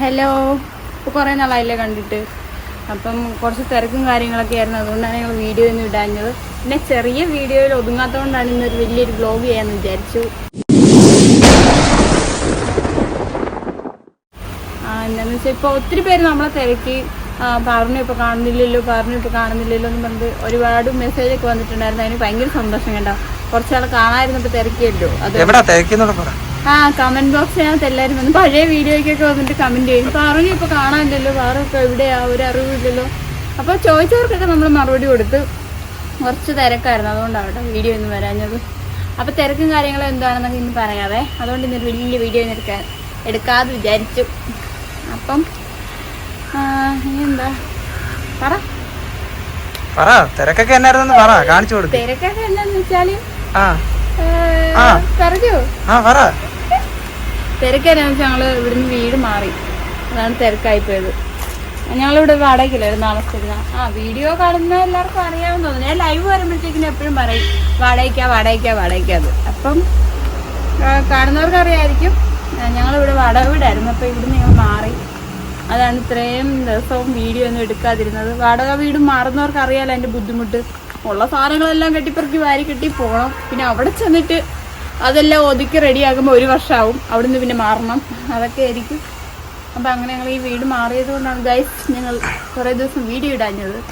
Hello ഇപ്പോൾ കുറേ നാളായില്ലേ കണ്ടിട്ട്. അപ്പം കുറച്ച് തിരക്കും കാര്യങ്ങളൊക്കെ ആയിരുന്നു. അതുകൊണ്ടാണ് ഞങ്ങൾ വീഡിയോ ഒന്നും ഇടാഞ്ഞത്. പിന്നെ ചെറിയ വീഡിയോയിൽ ഒതുങ്ങാത്തതുകൊണ്ടാണ് ഇന്നൊരു വലിയൊരു ബ്ലോഗ് ചെയ്യാമെന്ന് വിചാരിച്ചു. ആ, എന്താന്ന് വെച്ചാൽ ഇപ്പോൾ ഒത്തിരി പേര് നമ്മളെ തിരക്കി. പാറിനെ പറഞ്ഞു ഇപ്പോൾ കാണുന്നില്ലല്ലോ പറഞ്ഞു ഇപ്പോൾ കാണുന്നില്ലല്ലോ എന്ന് പറഞ്ഞിട്ട് ഒരുപാട് മെസ്സേജ് ഒക്കെ വന്നിട്ടുണ്ടായിരുന്നു. അതിന് ഭയങ്കര സന്തോഷം കേട്ടോ കുറച്ചാൾ കാണാതിരുന്നിട്ട് തിരക്കിയല്ലോ. അത് എവിടെ തിരക്കി ആ കമന്റ് ബോക്സിനകത്ത് എല്ലാവരും വന്ന് പഴയ വീഡിയോയ്ക്കൊക്കെ വന്നിട്ട് കമന്റ് ചെയ്യും. പറഞ്ഞു ഇപ്പൊ കാണാനില്ലല്ലോ വേറെ ഒക്കെ എവിടെയാ ഒരു അറിവില്ലല്ലോ. അപ്പൊ ചോദിച്ചവർക്കൊക്കെ നമ്മൾ മറുപടി കൊടുത്ത് കുറച്ച് തിരക്കായിരുന്നു. അതുകൊണ്ടാവട്ടെ വീഡിയോ ഒന്നും വരാഞ്ഞത്. അപ്പൊ തിരക്കും കാര്യങ്ങളും എന്താണെന്നൊക്കെ ഇന്ന് പറയാതെ അതുകൊണ്ട് ഇന്നൊരു വലിയ വീഡിയോ എടുക്കാൻ എടുക്കാതെ വിചാരിച്ചു. അപ്പം എന്താ? പറ. പറ തിരക്കൊക്കെ എന്നായിരുന്നു പറ കാണിച്ചു തിരക്കൊക്കെ എന്താന്ന് വെച്ചാൽ ആ. ആ. പറഞ്ഞോ. ആ പറ. തിരക്കാന്ന് വെച്ചാൽ ഞങ്ങൾ ഇവിടുന്ന് വീട് മാറി. അതാണ് തിരക്കായിപ്പോയത് ഞങ്ങളിവിടെ വാടകയ്ക്കില്ലായിരുന്നു താമസിച്ചിരുന്ന ആ വീഡിയോ കാണുന്ന എല്ലാവർക്കും അറിയാമെന്ന് തോന്നുന്നു. ഞാൻ ലൈവ് വരുമ്പോഴത്തേക്കിനും എപ്പോഴും പറയും വാടകയ്ക്കാ വാടകയ്ക്കാ വാടകയ്ക്കാത് അപ്പം കാണുന്നവർക്ക് അറിയായിരിക്കും. ഞങ്ങളിവിടെ വാടക വീടായിരുന്നു. അപ്പോൾ ഇവിടുന്ന് ഞങ്ങൾ മാറി. അതാണ് ഇത്രയും ദിവസവും വീഡിയോ ഒന്നും എടുക്കാതിരുന്നത്. വാടക വീട് മാറുന്നവർക്ക് അറിയാലോ അതിന്റെ ബുദ്ധിമുട്ട്. ഉള്ള സാധനങ്ങളെല്ലാം കെട്ടിപ്പറക്കി വാരി കെട്ടി പോകണം പിന്നെ അവിടെ ചെന്നിട്ട് അതെല്ലാം ഒതുക്കി റെഡിയാകുമ്പോൾ ഒരു വർഷമാവും അവിടുന്ന് പിന്നെ മാറണം. അതൊക്കെ ആയിരിക്കും. അപ്പം അങ്ങനെ ഞങ്ങൾ ഈ വീട് മാറിയത് കൊണ്ടാണ് ഗൈസ് ഞങ്ങൾ കുറേ ദിവസം വീഡിയോ ഇടാഞ്ഞത്.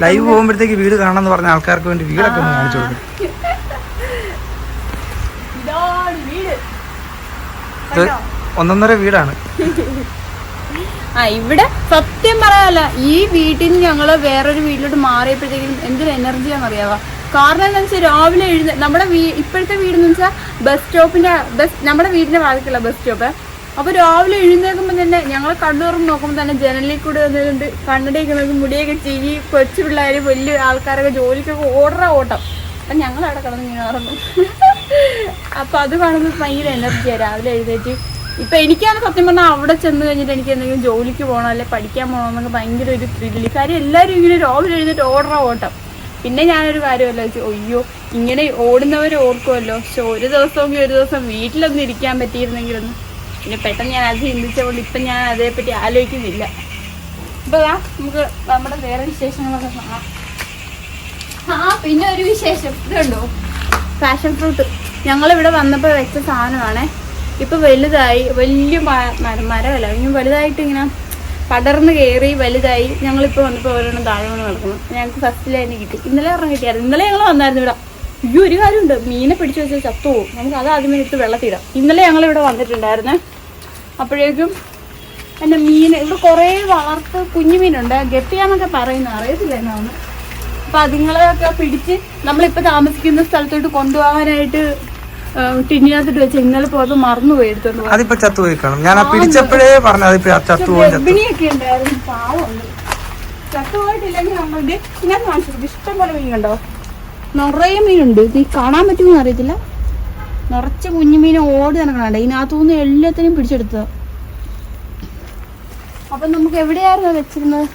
ലൈവ് പോകുമ്പോഴത്തേക്ക് വീട് കാണാന്ന് പറഞ്ഞ ആൾക്കാർക്ക് വേണ്ടി വീടൊക്കെ ഒന്ന് കാണിച്ചു കൊടുക്കും. ഒന്നൊന്നര വീടാണ്. ആ ഇവിടെ സത്യം പറയാല്ല ഈ വീട്ടിൽ നിന്ന് ഞങ്ങൾ വേറൊരു വീട്ടിലോട്ട് മാറിയപ്പോഴത്തേക്കും എന്തൊരു എനർജിയാണെന്ന് അറിയാവാ കാരണം എന്താ വെച്ചാൽ രാവിലെ എഴുന്ന നമ്മുടെ വീ ഇപ്പോഴത്തെ വീടെന്ന് വെച്ചാൽ ബസ് സ്റ്റോപ്പിന്റെ ബസ് നമ്മുടെ വീടിന്റെ ഭാഗത്തുള്ള ബസ് സ്റ്റോപ്പ് അപ്പോൾ രാവിലെ എഴുന്നേൽക്കുമ്പോൾ തന്നെ ഞങ്ങൾ കണ്ണുറന്ന് നോക്കുമ്പോൾ തന്നെ ജനലിൽ കൂടെ വന്നിട്ടുണ്ട്. കണ്ണടയൊക്കെ നോക്കി മുടിയൊക്കെ ചിരി കൊച്ചു പിള്ളേർ വലിയ ആൾക്കാരൊക്കെ ജോലിക്കൊക്കെ ഓടുന്ന ഓട്ടം. അപ്പം ഞങ്ങൾ അവിടെ കിടന്ന് ഇങ്ങനെ ഉറങ്ങും അപ്പോൾ അത് കാണുമ്പോൾ ഭയങ്കര എനർജിയാണ് രാവിലെ എഴുന്നേറ്റ്. ഇപ്പം എനിക്കാണ് സത്യം പറഞ്ഞാൽ അവിടെ ചെന്ന് കഴിഞ്ഞിട്ട് എനിക്ക് എന്തെങ്കിലും ജോലിക്ക് പോകണം അല്ലെങ്കിൽ പഠിക്കാൻ പോകണം എന്നൊക്കെ ഭയങ്കര ഒരു ത്രില്ല് കാര്യം എല്ലാവരും ഇങ്ങനെ രാവിലെ എഴുന്നേറ്റ് ഓടുന്ന ഓട്ടം. പിന്നെ ഞാനൊരു കാര്യമല്ലോ വെച്ചു അയ്യോ ഇങ്ങനെ ഓടുന്നവർ ഓർക്കുമല്ലോ പക്ഷെ ഒരു ദിവസമെങ്കിൽ ഒരു ദിവസം വീട്ടിലൊന്നും ഇരിക്കാൻ പറ്റിയിരുന്നെങ്കിലൊന്നും. പിന്നെ പെട്ടെന്ന് ഞാൻ അത് ചിന്തിച്ചതുകൊണ്ട് ഇപ്പം ഞാൻ അതേപ്പറ്റി ആലോചിക്കുന്നില്ല. അപ്പോൾ ദാ നമുക്ക് നമ്മുടെ വേറെ വിശേഷങ്ങളൊക്കെ കാണാം. ആ പിന്നെ ഒരു വിശേഷം. ഇതുണ്ടോ ഫാഷൻ ഫ്രൂട്ട് ഞങ്ങളിവിടെ വന്നപ്പോൾ വെച്ച സാധനമാണേ. ഇപ്പൊ വലുതായി വലിയ മരമല്ല ഇനി വലുതായിട്ട് ഇങ്ങനെ പടർന്ന് കയറി വലുതായി ഞങ്ങളിപ്പോൾ വന്നപ്പോൾ ഓരോന്നും താഴെ വന്ന് നടക്കുന്നു ഞങ്ങൾക്ക് ഫസ്റ്റ് ലൈന് കിട്ടി. ഇന്നലെ ഒരെണ്ണം കിട്ടിയായിരുന്നു. ഇന്നലെ ഞങ്ങൾ വന്നായിരുന്നു ഇവിടെ. ഈ ഒരു കാര്യമുണ്ട്. മീനെ പിടിച്ചു വെച്ചാൽ ചത്തു? പോകും നമുക്ക് അത് ആദ്യമേ എടുത്ത് വെള്ളത്തിടാം. ഇന്നലെ ഞങ്ങൾ ഇവിടെ വന്നിട്ടുണ്ടായിരുന്നേ. അപ്പോഴേക്കും എന്റെ മീൻ ഇവിടെ കുറേ വളർത്ത് കുഞ്ഞു മീനുണ്ട് ഗപ്പിയാന്നൊക്കെ പറയുന്ന അറിയത്തില്ല എന്നാണ് അപ്പൊ അതുങ്ങളെയൊക്കെ പിടിച്ച് നമ്മളിപ്പോ താമസിക്കുന്ന സ്ഥലത്തോട്ട് കൊണ്ടുപോകാനായിട്ട് ടിന്നിനകത്തിട്ട് വെച്ച് ഇന്നലെ പോയത് മറന്നുപോയി എടുത്തോണ്ട്. അതിപ്പോ ചത്തുപോയി കാണും. ഞാൻ ആ പിടിച്ചപ്പോഴേ പറഞ്ഞു അതിപ്പോ ചത്തുപോയി ചത്തു ഗർഭിണിയൊക്കെ ഉണ്ടായിരുന്നു പാവമുണ്ട് ചത്തുപോയിട്ടില്ലെങ്കിൽ നമ്മളുടെ ഞാൻ കാണിച്ചു ഇഷ്ടം പോലെ നിറയെ മീനുണ്ട്. ഇത് കാണാൻ പറ്റുമെന്ന് അറിയത്തില്ല. നിറച്ച് കുഞ്ഞു മീൻ ഓടി നടക്കണുണ്ട്. ഇതിനകത്തുനിന്ന് എല്ലാത്തിനും പിടിച്ചെടുത്തത്. അപ്പൊ നമുക്ക് എവിടെയായിരുന്നു വെച്ചിരുന്നത്?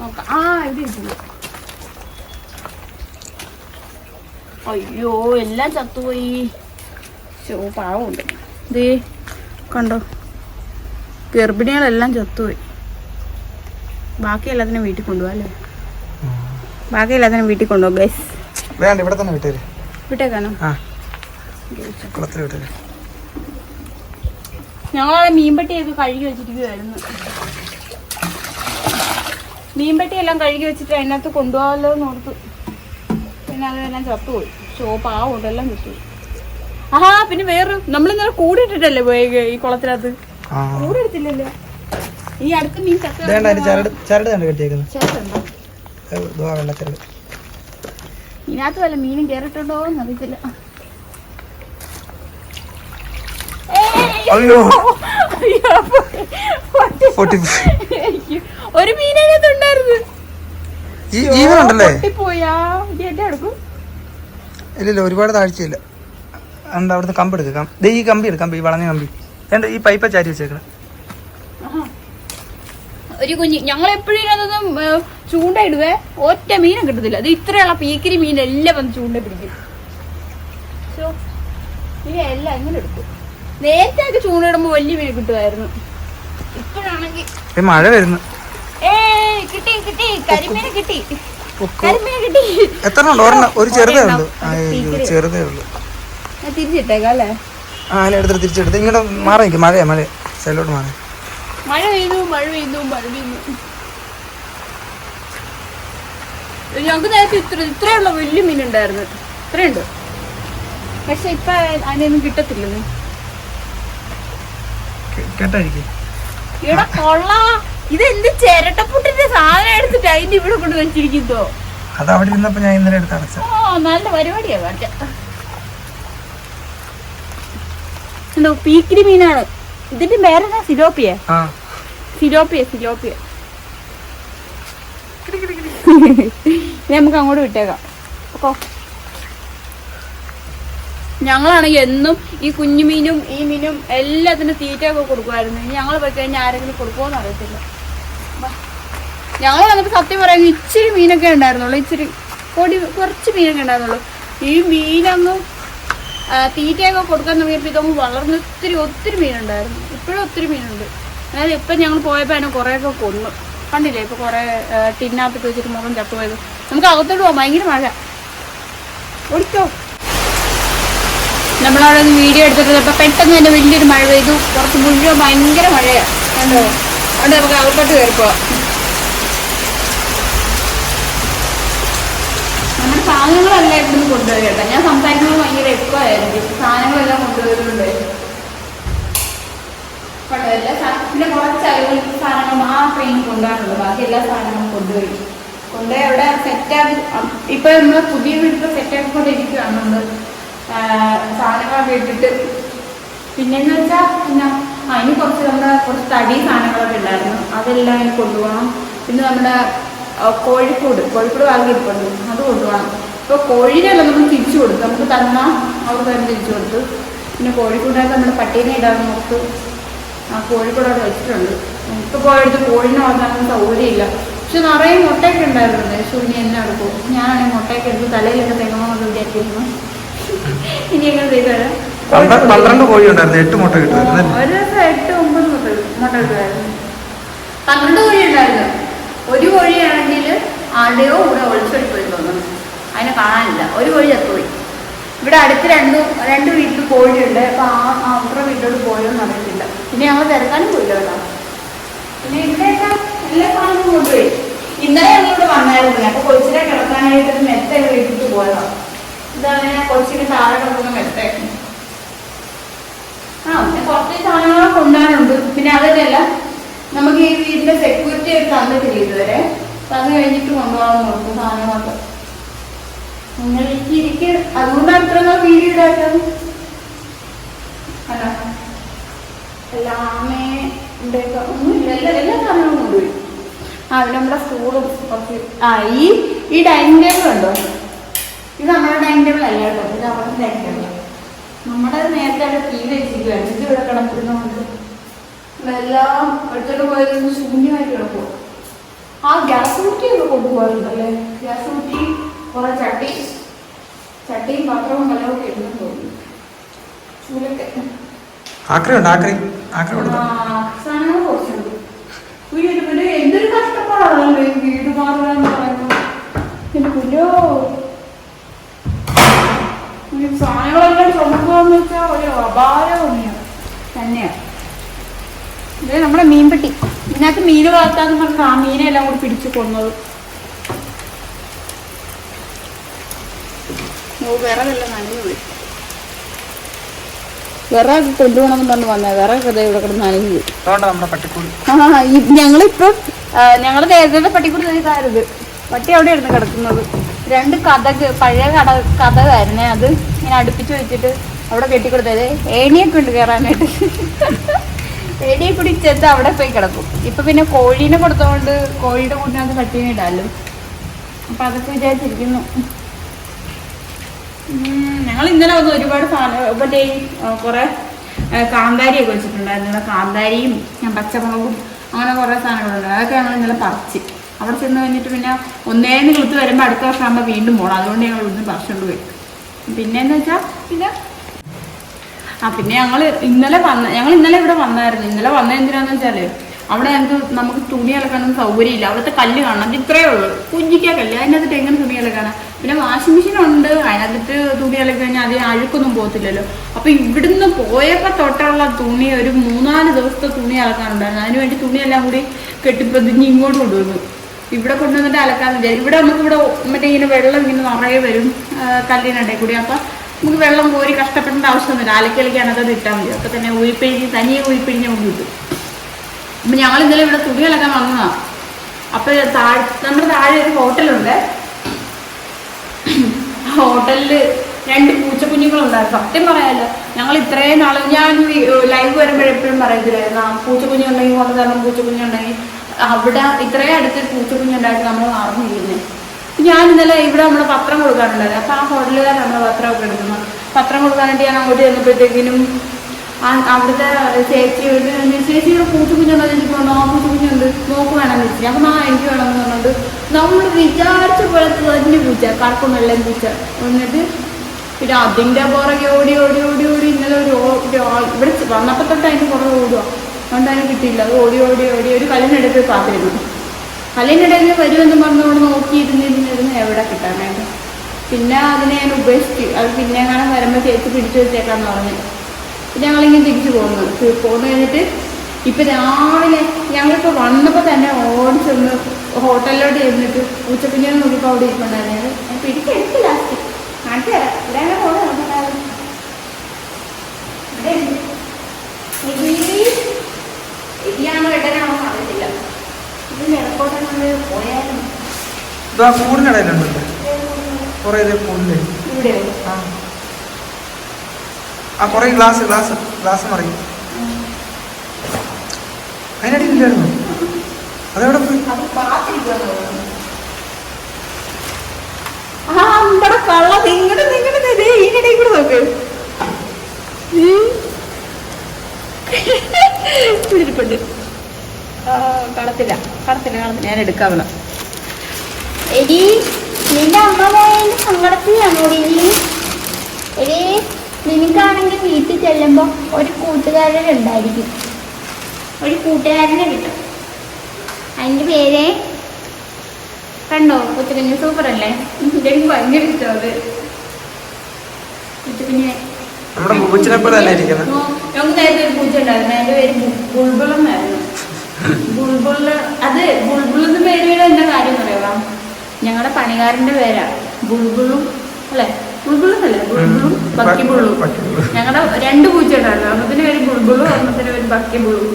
നോക്കാം. ആ ഇവിടെ ഇരിക്കുന്നു അയ്യോ എല്ലാം ചത്തുപോയി. ചോ പാവമുണ്ട്. ദേ കണ്ടോ? ഗർഭിണികളെല്ലാം ചത്തുപോയി. ബാക്കി എല്ലാത്തിനും വീട്ടിൽ കൊണ്ടുപോകാം അല്ലേ? ബാക്കി എല്ലാത്തിനും വീട്ടിൽ കൊണ്ടുപോകും ഗൈസ് വേണ്ട ഇവിടെ തന്നെ വിട്ടേര്. വിട്ടേക്കാണോ ആ. കുളത്തിൽ വിട്ടേര്. ഞങ്ങളവിടെ മീൻപട്ടിയൊക്കെ കഴുകി വെച്ചിരിക്കുവായിരുന്നു. മീൻപെട്ടിയെല്ലാം എല്ലാം കഴുകി വെച്ചിട്ട് അതിനകത്ത് കൊണ്ടുപോകാമല്ലോ എന്ന് ഓർത്തു. പിന്നെ അതെല്ലാം ചത്തുപോയി. ഷോ പാവമുണ്ട് എല്ലാം ചത്തുപോയി ആഹാ പിന്നെ വേറെ നമ്മളിന്നലെ കൂടിയിട്ടിട്ടല്ലേ പോയി ഈ കുളത്തിനകത്ത്? കൂടെടുത്തില്ലല്ലോ. ഈ അടുത്ത് മീൻ ചരട് ചരട് കണ്ട് കെട്ടിയേക്കുന്നത്. ചരട്. ഇതിനകത്ത് വല്ല മീനും കേറിട്ടുണ്ടോ എന്ന് അറിയത്തില്ല. അയ്യോ, ഒരു മീനകത്തുണ്ടായിരുന്നു ഈ ജീവനുണ്ടല്ലേ? ഇല്ലില്ല ഒരുപാട് താഴ്ചയില്ല. എന്താ അവിടുന്ന് കമ്പ് എടുക്കാം ദേ ഈ കമ്പി എടുക്കാം കമ്പി ഈ വളഞ്ഞ കമ്പി. എന്താ ഈ പൈപ്പ ചാരി വെച്ചേക്കണം. ഒരു കുഞ്ഞി ഞങ്ങൾ എപ്പോഴും അതൊന്നും ചൂണ്ട ഇടുവേ. ഒറ്റ മീനും കിട്ടത്തില്ല. അത് ഇത്രയുള്ള പീക്കിരി മീൻ എല്ലാം വന്ന് ചൂണ്ട പിടിക്കും. സോ ഇനി എല്ലാം എടുക്കും. നേരത്തെ ചൂണ്ടിടുമ്പോ ചൂണ്ട ഇടുമ്പോൾ വലിയ മീൻ കിട്ടുമായിരുന്നു. ഇപ്പോഴാണെങ്കിൽ മഴ വരുന്നു. കിട്ടി കിട്ടി. കരിമീൻ കിട്ടി. കരിമീൻ കിട്ടി. എത്ര ഉണ്ട് ഒരെണ്ണം. ഒരു ചെറുതേ ഉള്ളൂ. ചെറുതേ ഉള്ളൂ. തിരിച്ചിട്ടേക്കാം അല്ലേ? ആ അതിനെ എടുത്തിട്ട് തിരിച്ചെടുത്ത്. ഇങ്ങോട്ട് മാറി നിൽക്കും മഴയാ മഴ സൈഡിലോട്ട് മാറി. മഴ പെയ്തു മഴ പെയ്തു മഴ പെയ്തു. ഞങ്ങൾക്ക് നേരത്തെ ഇത്ര ഇത്രയുള്ള വലിയ മീനുണ്ടായിരുന്നു ഇത്രയുണ്ട്. പക്ഷെ ഇപ്പൊ അതിനൊന്നും കിട്ടത്തില്ലെന്ന് കേട്ടായിരിക്കും. ഇവിടെ കൊള്ള. ഇത് എന്ത് ചിരട്ടപ്പുട്ടിന്റെ സാധനം എടുത്തിട്ട് അതിന്റെ ഇവിടെ കൊണ്ട് വെച്ചിരിക്കുന്നോ അത് അവിടെ ഇരുന്നപ്പോ ഞാൻ ഇന്നലെ എടുത്ത് അടച്ച ഓ നല്ല പരിപാടിയാ പീക്കിരി മീനാണ്. ഇതിന്റെ പേരെന്താ? സിലോപ്പിയ? സിലോപ്പിയ സിലോപ്പിയ. നമുക്ക് അങ്ങോട്ട് വിട്ടേക്കാം. ഓക്കോ ഞങ്ങളാണെങ്കിൽ എന്നും ഈ കുഞ്ഞു മീനും ഈ മീനും എല്ലാത്തിനും തീറ്റയൊക്കെ കൊടുക്കുമായിരുന്നു. ഇനി ഞങ്ങൾ പോയി കഴിഞ്ഞാൽ ആരെങ്കിലും കൊടുക്കുമോന്ന് അറിയത്തില്ല. ഞങ്ങൾ വന്നപ്പോൾ സത്യം പറയാൻ ഇച്ചിരി മീനൊക്കെ ഉണ്ടായിരുന്നുള്ളൂ. ഇച്ചിരി പൊടി കുറച്ച് മീനൊക്കെ ഉണ്ടായിരുന്നുള്ളൂ. ഈ മീനങ്ങ് തീറ്റയൊക്കെ കൊടുക്കാൻ തുടങ്ങിയപ്പോൾ ഇതങ്ങ് വളർന്ന് ഒത്തിരി ഒത്തിരി മീനുണ്ടായിരുന്നു. ഇപ്പോഴും ഒത്തിരി മീനുണ്ട്. അതായത് ഇപ്പം ഞങ്ങൾ പോയപ്പോൾ അതിനെ കുറേയൊക്കെ കൊന്നു. കണ്ടില്ലേ? ഇപ്പോൾ കുറേ ടിന്നകത്ത് വെച്ചിട്ട് മുഖം പോയത് നമുക്ക് അകത്തോട്ട് പോകാം ഭയങ്കര മഴ. ഓടിക്കോ. നമ്മളവിടെ നിന്ന് വീഡിയോ എടുത്തിട്ട് ഇപ്പം പെട്ടെന്ന് തന്നെ വലിയൊരു മഴ പെയ്തു. കുറച്ച് മുഴുവൻ ഭയങ്കര മഴയാണ് കണ്ടോ? അതുകൊണ്ട് നമുക്ക് അകത്തോട്ട് കയറി പോവാം നമ്മുടെ സാധനങ്ങളെല്ലാം ഇവിടുന്ന് കൊണ്ടുവരും കേട്ടോ. ഞാൻ സംസാരിക്കുന്നത് ഭയങ്കര എപ്പോഴായിരുന്നു സാധനങ്ങളെല്ലാം കൊണ്ടുവരുന്നുണ്ട്. സാ- പിന്നെ കുറച്ച് അലുവൽ സാധനങ്ങൾ മാത്രമേ ഇനി കൊണ്ടുപോകാനുള്ളൂ ബാക്കി എല്ലാ സാധനങ്ങളും കൊണ്ടുപോയി കൊണ്ടുപോയി അവിടെ സെറ്റാക്കി ഇപ്പൊ നമ്മൾ പുതിയ വീട്ടിൽ സെറ്റാക്കിക്കൊണ്ടിരിക്കുകയാണ് നമ്മൾ സാധനങ്ങളൊക്കെ ഇട്ടിട്ട്. പിന്നെന്ന് വെച്ചാൽ പിന്നെ അതിന് കുറച്ച് നമ്മുടെ കുറച്ച് തടി സാധനങ്ങളൊക്കെ ഉണ്ടായിരുന്നു. അതെല്ലാം കൊണ്ടുപോകണം. പിന്നെ നമ്മുടെ കോഴിക്കോട്. കോഴിക്കോട് വാങ്ങിയിരിക്കുന്നു അത് കൊണ്ടുപോകണം. ഇപ്പോൾ കോഴിനെയല്ല നമ്മൾ തിരിച്ചു കൊടുത്തു നമുക്ക് തന്നാൽ അവർക്ക് തന്നെ തിരിച്ചു കൊടുത്തു പിന്നെ കോഴിക്കോടൊക്കെ നമ്മുടെ പട്ടീനെ ഇടാൻ നോക്ക്. ആ കോഴിക്കോട് അവിടെ വെച്ചിട്ടുണ്ട്. നമുക്ക് പോയെടുത്ത് കോഴിനെ വളർത്താനൊന്നും സൗകര്യമില്ല. പക്ഷെ നിറയെ മുട്ടയൊക്കെ ഉണ്ടായിരുന്നു. ശൂന്യ എന്നെ എടുക്കും ഞാനാണെങ്കിൽ മുട്ടയൊക്കെ എടുത്ത് തലയിലൊക്കെ തെങ്ങണമെന്ന് വിചാരിക്കുന്നു. ഇനി എങ്ങനെ ചെയ്തുതരാം പന്ത്ര- പന്ത്രണ്ട് കോഴി ഉണ്ടായിരുന്നു. എട്ട് മുട്ട കിട്ടുമായിരുന്നു? ഒരു ദിവസം എട്ട് ഒമ്പത് മുട്ട മുട്ട കിട്ടുമായിരുന്നു. പന്ത്രണ്ട് കോഴി ഉണ്ടായിരുന്നു. ഒരു കോഴിയാണെങ്കിൽ ആളുടെയോ കൂടെ ഒളിച്ചോടി പോയി തോന്നുന്നു. അതിനെ കാണാനില്ല. ഒരു കോഴി ചത്തുപോയി. ഇവിടെ അടുത്ത് രണ്ടു രണ്ട് വീട്ടിൽ കോഴിയുണ്ട്. അപ്പൊ ആ അവരുടെ വീട്ടിലോട്ട് പോയോന്ന് അറിയത്തില്ല. പിന്നെ ഞങ്ങൾ തിരക്കാനും പോയില്ല കേട്ടോ. പിന്നെ ഇവിടെയൊക്കെ എല്ലാ സാധനവും കൊണ്ടുപോയി. ഇന്നലെ ഞങ്ങളിവിടെ വന്നായിരുന്നു. അപ്പൊ കൊച്ചിനെ കിടക്കാനായിട്ട് ഒരു മെത്തയൊക്കെ വീട്ടിട്ട് പോയതാണ് ഇതാണ് കൊച്ചിന് താഴെ കിടക്കുന്ന മെത്തയൊക്കെ ആ പിന്നെ കുറച്ച് സാധനങ്ങളൊക്കെ കൊണ്ടുപോകാനുണ്ട്. പിന്നെ അതല്ല നമുക്ക് ഈ വീടിന്റെ സെക്യൂരിറ്റി ആയിട്ട് തന്നിട്ടില്ല ഇതുവരെ. അത് കഴിഞ്ഞിട്ട് കൊണ്ടുപോകാൻ നോക്കും സാധനങ്ങളൊക്കെ അങ്ങനെ ഇരിക്ക്. അതുകൊണ്ടാണ് ഇത്ര നാൾ ഇടാത്തത്. അല്ല. ഇവിടെയൊക്കെ ഒന്നുമില്ല. എല്ലാ എല്ലാ സാധനങ്ങളും കൊണ്ടുപോയി. ആ പിന്നെ നമ്മുടെ കുറച്ച് ആ ഈ ഈ ഡൈനിങ് ടേബിൾ ഉണ്ടോ? ഇത് നമ്മുടെ ഡൈനിങ് ടേബിൾ അല്ല കേട്ടോ. ഇത് അവിടെ ഡൈനിങ് ടേബിൾ നമ്മുടെ നേരത്തെ അവിടെ ടി വി വെച്ചിരിക്കുകയാണ് ഇത് ഇവിടെ കിടന്നിരുന്നുകൊണ്ട് എല്ലാം എടുത്തോട്ട് പോയത് ശൂന്യമായിട്ട് പോ ആ ഗ്യാസ് കുറ്റിയൊക്കെ കൊണ്ടുപോകാറുണ്ടല്ലേ? ഗ്യാസ് കുറ്റി കുറെ ചട്ടി ചട്ടിയും പാത്രവും ഒക്കെ ഇടുന്നു തോന്നുന്നു. ചൂലൊക്കെ. ആക്രി ആക്രി സാധനങ്ങൾ കുറച്ചുണ്ട്. പിന്നെ എന്തൊരു കഷ്ടപ്പാടാണല്ലോ വീട് മാറുക എന്ന് പറയുന്നത് പിന്നെ പുല്ലോ സാധനങ്ങളെല്ലാം ചുമക്കുക എന്ന് വെച്ചാൽ ഒരു അപാരമാണ് തന്നെയാണ് ഇത് നമ്മുടെ മീൻപെട്ടി. ഇതിനകത്ത് മീൻ വളർത്താന്ന് പറഞ്ഞാൽ ആ മീനെ എല്ലാം കൂടി പിടിച്ചു കൊന്നത്. വിറകെല്ലാം നനഞ്ഞു പോയി. വിറക് കൊണ്ടുപോകണമെന്ന് പറഞ്ഞു വന്നേ വിറകൊക്കെ ഇവിടെ കിടന്ന് നനഞ്ഞു പോയി. ആ ഞങ്ങളിപ്പം ഞങ്ങൾ നേരത്തെ പട്ടിക്കുടി ചെയ്തായിരുന്നു പട്ടി അവിടെ ആയിരുന്നു കിടക്കുന്നത്. രണ്ട് കഥക് പഴയ കട കഥകായിരുന്നേ അത്. ഇങ്ങനെ അടുപ്പിച്ച് വെച്ചിട്ട് അവിടെ കെട്ടിക്കൊടുത്തത്. ഏണിയൊക്കെ ഉണ്ട് കയറാനായിട്ട് കൂടി ചെത്ത് അവിടെ പോയി കിടക്കും. ഇപ്പൊ പിന്നെ കോഴീനെ കൊടുത്തോണ്ട് കോഴിയുടെ കൂട്ടിനകത്ത് പട്ടീനെ ഇടാലോ. അപ്പൊ അതൊക്കെ വിചാരിച്ചിരിക്കുന്നു. ഞങ്ങൾ ഇന്നലെ വന്ന് ഒരുപാട് മറ്റേ കുറെ കാന്താരി കാന്താരിയൊക്കെ വെച്ചിട്ടുണ്ടായിരുന്നു. കാന്താരിയും പച്ചമുളകും അങ്ങനെ കുറെ സാധനങ്ങളുണ്ട്. അതൊക്കെ ഞങ്ങൾ ഇന്നലെ പറിച്ച്. അവിടെ ചെന്ന് കഴിഞ്ഞിട്ട് പിന്നെ ഒന്നേന്ന് കിളുത്ത് വരുമ്പോൾ അടുത്ത വർഷം ആകുമ്പോൾ വീണ്ടും പോകണം അതുകൊണ്ട് ഞങ്ങൾ ഇവിടുന്ന് പറിച്ചുകൊണ്ട് പോയി. പിന്നെന്ന് വെച്ചാൽ പിന്നെ ആ പിന്നെ ഞങ്ങൾ ഇന്നലെ വന്ന ഞങ്ങൾ ഇന്നലെ ഇവിടെ വന്നായിരുന്നു. ഇന്നലെ വന്ന എന്തിനാന്ന് വെച്ചാൽ അവിടെ ഞങ്ങൾക്ക് നമുക്ക് തുണി അലക്കാനൊന്നും സൗകര്യമില്ല. അവിടുത്തെ കല്ല് കാണണം. ഇത്രയേ ഉള്ളൂ. കുഞ്ഞിക്കാ കല്ല്. അതിനകത്തിട്ട് എങ്ങനെ തുണി അലക്കാനാ? പിന്നെ വാഷിംഗ് മെഷീൻ ഉണ്ട്. അതിനകത്തിട്ട് തുണി അലക്കി കഴിഞ്ഞാൽ അതിന് അഴുക്കൊന്നും പോകത്തില്ലല്ലോ. അപ്പൊ ഇവിടുന്ന് പോയപ്പോ തൊട്ടുള്ള തുണി ഒരു മൂന്നാൽ ദിവസത്തെ തുണി അലക്കാനുണ്ടായിരുന്നു. അതിന് വേണ്ടി തുണിയെല്ലാം കൂടി കെട്ടിപ്പൊതിഞ്ഞ് ഇങ്ങോട്ട് കൊണ്ടുവന്നു. ഇവിടെ കൊണ്ടുവന്നിട്ട് അലക്കാൻ വിചാരിക്കും ഇവിടെ നമുക്ക് ഇവിടെ മറ്റേ ഇങ്ങനെ വെള്ളം ഇങ്ങനെ നിറയെ വരും കല്ലിനിടയിൽ കൂടി. അപ്പൊ നമുക്ക് വെള്ളം പോരി കഷ്ടപ്പെടേണ്ട ആവശ്യമൊന്നുമില്ല. അലക്കി അലക്കി അതിനകത്ത് ഇട്ടാൽ മതി. അപ്പൊ തന്നെ ഉയിപ്പിഴിഞ്ഞ് തനിയെ ഉയിപ്പിഴിഞ്ഞ് നമുക്ക് കിട്ടും അപ്പം ഞങ്ങൾ ഇന്നലെ ഇവിടെ തുണി അലക്കാൻ അപ്പം അപ്പൊ താഴെ നമ്മുടെ താഴെ ഒരു ഹോട്ടലുണ്ട്. ഹോട്ടലിൽ രണ്ട് പൂച്ചക്കുഞ്ഞുങ്ങളുണ്ടായിരുന്നു. സത്യം പറയാമല്ലോ ഞങ്ങൾ ഇത്രയും നാളെ ഞാൻ ലൈവ് വരുമ്പോഴെപ്പോഴും പറയത്തില്ലായിരുന്നു ആ പൂച്ചക്കുഞ്ഞുണ്ടെങ്കിൽ കൊണ്ട് തരണം പൂച്ചക്കുഞ്ഞുണ്ടെങ്കിൽ അവിടെ ഇത്രയും അടുത്തൊരു പൂച്ചക്കുഞ്ഞുണ്ടായിട്ട് നമ്മൾ അറിഞ്ഞിരുന്നേ ഞാൻ ഇന്നലെ ഇവിടെ നമ്മൾ പത്രം കൊടുക്കാറുണ്ടായിരുന്നു. അപ്പൊ ആ ഹോട്ടലുകാർ നമ്മൾ പത്രമൊക്കെ എടുക്കുന്നത് പത്രം കൊടുക്കാൻ വേണ്ടി ഞാൻ അങ്ങോട്ട് ചെന്നപ്പോഴത്തേക്കിനും അവിടുത്തെ ചേച്ചിയോട് ചേച്ചിയുടെ പൂച്ചക്കുഞ്ഞുണ്ടോ ചോദിച്ചിട്ടുണ്ടോ ആ പൂച്ചുകുഞ്ഞുണ്ട് നോക്ക് വേണം ചേച്ചി അപ്പം ആ എനിക്ക് വേണം എന്ന് പറഞ്ഞിട്ട് നമ്മൾ വിചാരിച്ച പോലെ തന്നെ പൂച്ച കറുപ്പും വെള്ളം പൂച്ച. എന്നിട്ട് പിന്നെ അതിന്റെ പുറകെ ഓടി ഓടി ഓടി ഓടി ഇന്നലെ ഒരു ഇവിടെ വന്നപ്പോൾ തൊട്ട് അതിന് പുറകെ ഓടുക അതുകൊണ്ട് അതിന് കിട്ടിയില്ല. അത് ഓടി ഓടി ഓടി ഒരു കല്ലിനെടുത്ത് കാത്തിരുന്നു കല്ലിനിടയിൽ വരുമെന്ന് പറഞ്ഞുകൊണ്ട് നോക്കിയിരുന്നിരുന്നിരുന്ന് എവിടെ കിട്ടാനായിട്ട് പിന്നെ അതിനെ ഞാൻ ഉപേക്ഷിച്ചു അത് പിന്നെ കാണാൻ വരുമ്പോൾ ചേച്ചി പിടിച്ചു വെച്ചേക്കാന്ന് പറഞ്ഞു. പിന്നെ ഞങ്ങളിങ്ങനെ തിരിച്ചു പോകുന്നു പോന്നു കഴിഞ്ഞിട്ട് ഇപ്പം രാവിലെ ഞങ്ങളിപ്പോൾ വന്നപ്പോൾ തന്നെ ഓടിച്ചൊന്ന് ഹോട്ടലിലോട്ട് ചെന്നിട്ട് ഉച്ചക്കുഞ്ഞിനെ നോക്കിയപ്പോൾ അവിടെ ഇരിപ്പുണ്ടായിരുന്നു. ഞാൻ പിടിച്ചെടുത്ത് ലാസ്റ്റ് കാണിച്ചു തരാം. ഇവിടെ അങ്ങനെ നോക്കണ്ടായിരുന്നു ഇവിടെ ഉണ്ട്. ഇടി ഇടിയാണോ ഇടനാണോ അറിയത്തില്ല ഇതിന് ഇടക്കോട്ടെ നമ്മൾ പോയാലും ഇതാ കൂടിനിടയിലുണ്ടല്ലോ കുറേ ഇത് ഇവിടെയോ? ആ. ആ കുറേ ഗ്ലാസ് ഗ്ലാസ് ഗ്ലാസ് മറിയും അതിനടിയില്ലായിരുന്നു അതെവിടെ പോയി? ഇരിപ്പുണ്ട്. കളത്തില്ല കാണത്തില്ല കാണത്തില്ല. ഞാൻ എടുക്കാവുന്ന എടി നിന്റെ അമ്മ പോയതിന്റെ സങ്കടത്തിലാണോടി എടി നിനക്കാണെങ്കിൽ വീട്ടിൽ ചെല്ലുമ്പോൾ ഒരു കൂട്ടുകാരൻ ഉണ്ടായിരിക്കും. ഒരു കൂട്ടുകാരനെ കിട്ടും. അതിന്റെ പേര്? കണ്ടോ? കൊച്ചുകുഞ്ഞ് സൂപ്പർ അല്ലേ എനിക്ക് ഭയങ്കര ഇഷ്ടമാണ് കൊച്ചുകുഞ്ഞിനെ നമ്മുടെ പൂച്ചനെ പോലെ തന്നെ ഇരിക്കുന്നത്. നമുക്ക് നേരത്തെ ഒരു പൂച്ച ഉണ്ടായിരുന്നു. അതിന്റെ പേര് ബുൾബുൾ എന്നായിരുന്നു. ബുൾബുളിൽ അത് ബുൾബുൾ എന്ന് പേര് വീട് എന്താ കാര്യം പറയാം ഞങ്ങളുടെ പണികാരന്റെ പേരാ. ബുൾബുളും അല്ലെ? ബുൾബുൾ എന്നല്ലേ ബുൾബുളും ബക്കിബുളും. ഞങ്ങളുടെ രണ്ട് പൂച്ച ഉണ്ടായിരുന്നു ഒന്നത്തിന്റെ പേര് ബുൾബുളും ഒന്നത്തിന് പേര് ബക്കിബുളും.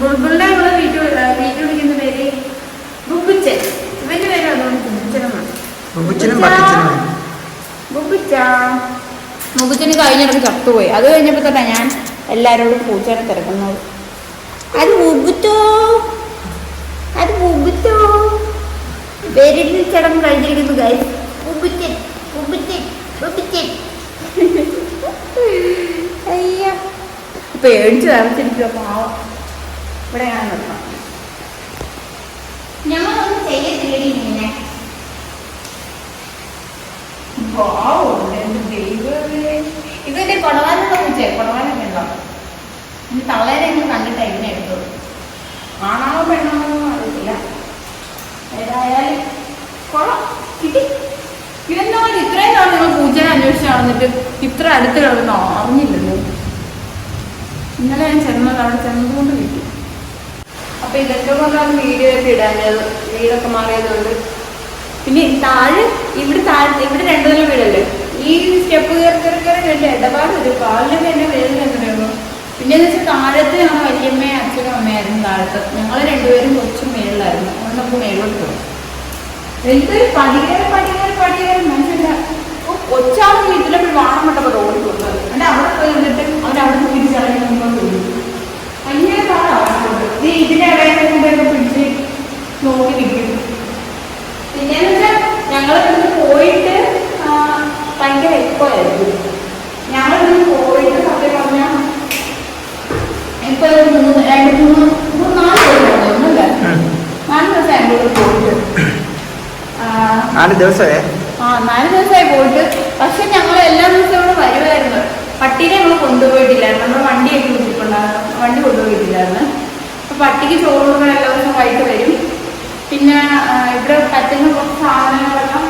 ബുൾബുളിന്റെ നമ്മൾ വീട്ടിൽ വീട്ടിൽ വിളിക്കുന്ന പേര് ബുബുച്ചൻ. ഇവന്റെ പേര് അതുകൊണ്ട് ബുബുച്ചനെന്നാണ് പൂച്ചിനും പട്ടിച്ചിനും കഴിഞ്ഞിടക്ക് ചത്തുപോയി. അത് കഴിഞ്ഞപ്പോ തന്നെ ഞാൻ എല്ലാരോടും പൂച്ചേനെ തിരക്കുന്നത്. അത് ഉബുത്തോ അത് ഉബുത്തോ പേരിൽ ചടങ്ങ് കഴിഞ്ഞിരിക്കുന്നു ഗൈസ് മുബുത്തൻ മുബുത്തൻ മുബുത്തൻ അയ്യ. പേടിച്ച് തറച്ചിരിക്കുക പാവം. ഇവിടെ ഞാൻ നിർത്താം. ഞങ്ങളൊന്നും ചെയ്യത്തില്ലടി ഇങ്ങനെ. പാവം ഇതൊക്കെ കൊടവാനുള്ള പൂച്ചയെ കൊടവാനൊക്കെ ഉണ്ടോ? ഇനി തള്ളേനെ ഞങ്ങൾ കണ്ടിട്ട് ഇതിനെ എടുത്തത്? ആണാവും പെണ്ണാണോ എന്ന് അറിയത്തില്ല. ഏതായാലും കൊള്ളാം. കിട്ടി. ഇതെന്താ ഇത്രയും നാൾ നിങ്ങൾ പൂജനെ അന്വേഷിച്ച് നടന്നിട്ട് ഇത്ര അടുത്ത് കിടന്നോ അറിഞ്ഞില്ലല്ലോ? ഇന്നലെ ഞാൻ ചെന്നത് അവിടെ ചെന്നതുകൊണ്ട് കിട്ടി. അപ്പൊ ഇതൊക്കെ കൊണ്ടാണ് വീഡിയോ ഒക്കെ ഇടാഞ്ഞത്? വീടൊക്കെ മാറിയതുകൊണ്ട്. പിന്നെ താഴെ ഇവിടെ താഴെ ഇവിടെ രണ്ടു നില വീടല്ലേ? ഈ സ്റ്റെപ്പ് കയറി കയറി കയറി ഇടപാട് ഒരു കാലിലൊക്കെ എന്നെ വേദന എങ്ങനെയാണോ പിന്നെ എന്ന് വെച്ചാൽ താഴത്തെ ഞങ്ങൾ വലിയമ്മയും അച്ഛനും അമ്മയായിരുന്നു താഴത്ത്. ഞങ്ങൾ രണ്ടുപേരും കുറച്ച് മേളിലായിരുന്നു. അതുകൊണ്ട് നമുക്ക് മേളിലോട്ട് പോകും. എനിക്കൊരു പടികേറി പടികേറി പടികേറി മനസ്സില്ല വീട്ടിലെ പോയി വാണം പെട്ടപ്പോൾ ഓടി കൊടുത്തത് എന്നിട്ട് അവിടെ പോയി നിന്നിട്ട് അവരവിടെ നിന്ന് തിരിച്ചറിഞ്ഞ് മുമ്പോട്ട് പോയി ഭയങ്കര നീ ഇതിന്റെ ഇടയിൽ കൊണ്ടൊക്കെ പിടിച്ച് നോക്കി നിൽക്കും പിന്നെന്ന് വെച്ചാൽ ഞങ്ങൾ ഇവിടുന്ന് പോയിട്ട് ആ, ഭയങ്കര എക്കോ ആയിരുന്നു ഞങ്ങൾ ഇവിടുന്ന് പോയിട്ട് സത്യം പറഞ്ഞാൽ ഇപ്പൊ ഒരു മൂന്ന് രണ്ട് മൂന്ന് മൂന്ന് നാല് ദിവസം തോന്നുന്നല്ലേ നാല് ദിവസം ഞങ്ങൾ പോയിട്ട് ആ, നാല് ദിവസമേ ആ നാല് ദിവസമായി പോയിട്ട് പക്ഷെ ഞങ്ങൾ എല്ലാ ദിവസവും ഇവിടെ വരുമായിരുന്നു പട്ടീനെ ഞങ്ങൾ കൊണ്ടുപോയിട്ടില്ലായിരുന്നു നമ്മുടെ വണ്ടിയൊക്കെ വിളിച്ചിട്ടുണ്ടായിരുന്നു വണ്ടി കൊണ്ടുപോയിട്ടില്ലായിരുന്നു അപ്പൊ പട്ടിക്ക് ചോറ് കൊടുക്കാൻ എല്ലാ ദിവസവും വൈകിട്ട് വരും പിന്നെ ആ, ഇവിടെ പറ്റുന്ന കുറച്ച് സാധനങ്ങളെല്ലാം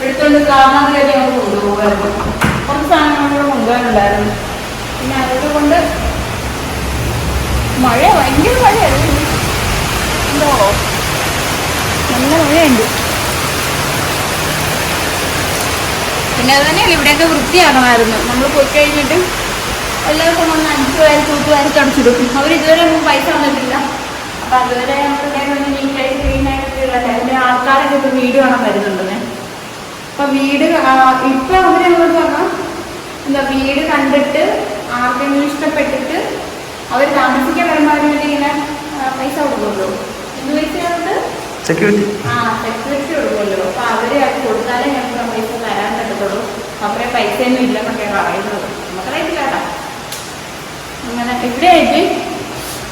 എടുത്തുകൊണ്ട് കാരണങ്ങൾ കയറി ഞങ്ങൾ കൊണ്ടുപോകാറുണ്ട് കുറച്ച് സാധനങ്ങൾ കൂടെ കൊണ്ടുപോകാനുണ്ടായിരുന്നു പിന്നെ അതൊക്കെ കൊണ്ട് മഴ ഭയങ്കര മഴയായിരുന്നു എന്തോ നല്ല മഴയുണ്ട് പിന്നെ അത് തന്നെയല്ല ഇവിടെയൊക്കെ വൃത്തിയാക്കണമായിരുന്നു. നമ്മൾ പോയി കഴിഞ്ഞിട്ട് എല്ലാവർക്കും വന്ന് അഞ്ച് പേര് തൂത്തുവാരി കടച്ചിടും അവർ ഇതുവരെ നമുക്ക് പൈസ വന്നിട്ടില്ല അപ്പൊ അതുവരെ ഇതേപോലെ നീറ്റായിട്ട് ഇടട്ടെ അതിന്റെ ആൾക്കാരൊക്കെ ഇപ്പൊ വീട് കാണാൻ വരുന്നുണ്ടെന്നേ. അപ്പൊ വീട് ഇപ്പൊ അവർ നമ്മൾ പറഞ്ഞാൽ എന്താ വീട് കണ്ടിട്ട് ആർക്കെങ്കിലും ഇഷ്ടപ്പെട്ടിട്ട് അവർ താമസിക്കാൻ വരുമ്പോൾ അവർ മറ്റേ ഇങ്ങനെ പൈസ കൊടുക്കുമല്ലോ എന്ത് പൈസയുണ്ട് സെക്യൂരിറ്റി